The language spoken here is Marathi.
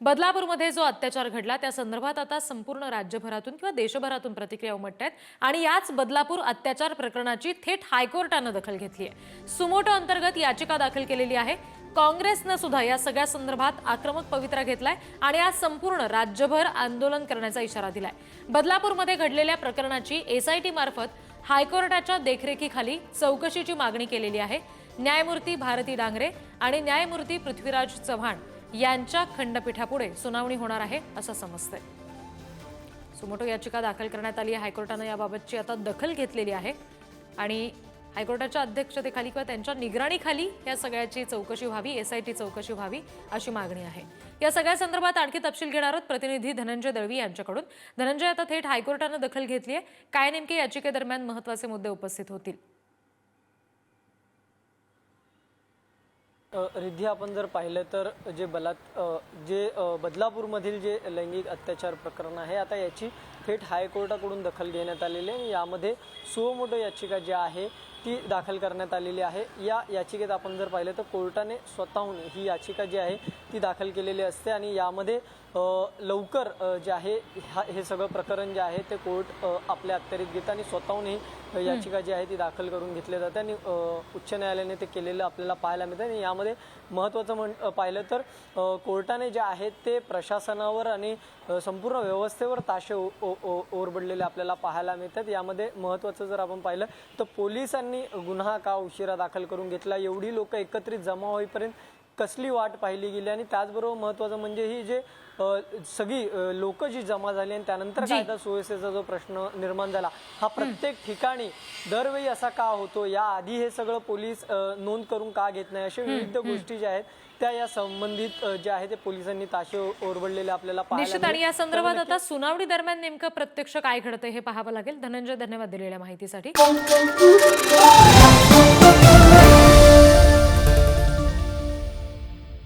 बदलापूरमध्ये जो अत्याचार घडला त्या संदर्भात आता संपूर्ण राज्यभरातून किंवा देशभरातून प्रतिक्रिया उमटत आहेत. आणि याच बदलापूर अत्याचार प्रकरणाची थेट हायकोर्टानं दखल घेतली आहे. सुमोटो अंतर्गत याचिका दाखल केलेली आहे. काँग्रेसनं सुद्धा या सगळ्या संदर्भात आक्रमक पवित्रा घेतलाय आणि आज संपूर्ण राज्यभर आंदोलन करण्याचा इशारा दिलाय. बदलापूरमध्ये घडलेल्या प्रकरणाची एसआयटी मार्फत हायकोर्टाच्या देखरेखीखाली चौकशीची मागणी केलेली आहे. न्यायमूर्ती भारती डांगरे आणि न्यायमूर्ती पृथ्वीराज चव्हाण यांच्या खंडपीठापुढे सुनावणी होणार आहे असं समजतंय. सुमोटो याचिका दाखल करण्यात आली आहे. हायकोर्टानं याबाबतची आता दखल घेतलेली आहे. आणि हायकोर्टाच्या अध्यक्षतेखाली किंवा त्यांच्या निगराणीखाली या सगळ्याची चौकशी व्हावी एस आय टी चौकशी व्हावी अशी मागणी आहे. या सगळ्या संदर्भात आणखी तपशील घेणार आहोत प्रतिनिधी धनंजय दळवी यांच्याकडून. धनंजय आता थेट हायकोर्टानं दखल घेतली आहे. काय नेमके याचिकेदरम्यान महत्त्वाचे मुद्दे उपस्थित होतील? रिद्धी आपण जर पाहिलं तर जे बलात् जे बदलापूरमधील जे लैंगिक अत्याचार प्रकरण आहे आता याची थेट हायकोर्टाकडून दखल घेण्यात आलेली आहे. आणि यामध्ये सुमोटो याचिका जी आहे ती दाखल करण्यात आलेली आहे. या याचिकेत आपण जर पाहिलं तर कोर्टाने स्वतःहून ही याचिका जी आहे ती दाखल केलेली असते आणि यामध्ये लवकर जे आहे हा हे सगळं प्रकरण जे आहे ते कोर्ट आपल्या अखत्यारीत घेतं आणि स्वतःहून ही याचिका जी आहे ती दाखल करून घेतली जाते आणि उच्च न्यायालयाने ते केलेलं आपल्याला पाहायला मिळतं आणि यामध्ये महत्त्वाचं म्हण पाहिलं तर कोर्टाने जे आहेत ते प्रशासनावर आणि संपूर्ण व्यवस्थेवर ताशे ओरबडलेले आपल्याला पाहायला मिळतात. यामध्ये महत्त्वाचं जर आपण पाहिलं तर पोलिसांनी गुन्हा का उशिरा दाखल करून घेतला? एवढी लोक एकत्रित जमा होईपर्यंत कसली वाट पाहिली गेली आणि त्याचबरोबर महत्त्वाचं म्हणजे ही जे सगळी लोक जी जमा झाली आणि त्यानंतर कायदा सुव्यवस्थेचा जो प्रश्न निर्माण झाला हा प्रत्येक ठिकाणी दरवेळी असा का होतो? या आधी हे सगळं पोलीस नोंद करून का घेत नाही? अशा विविध गोष्टी ज्या आहेत त्या या संबंधित अ, ज्या आहेत ते पोलिसांनी ताशे ओरबडलेले आपल्याला निश्चित. आणि या. संदर्भात आता सुनावणी दरम्यान नेमकं प्रत्यक्ष काय घडतंय हे पाहावं लागेल. धनंजय धन्यवाद दिलेल्या माहितीसाठी.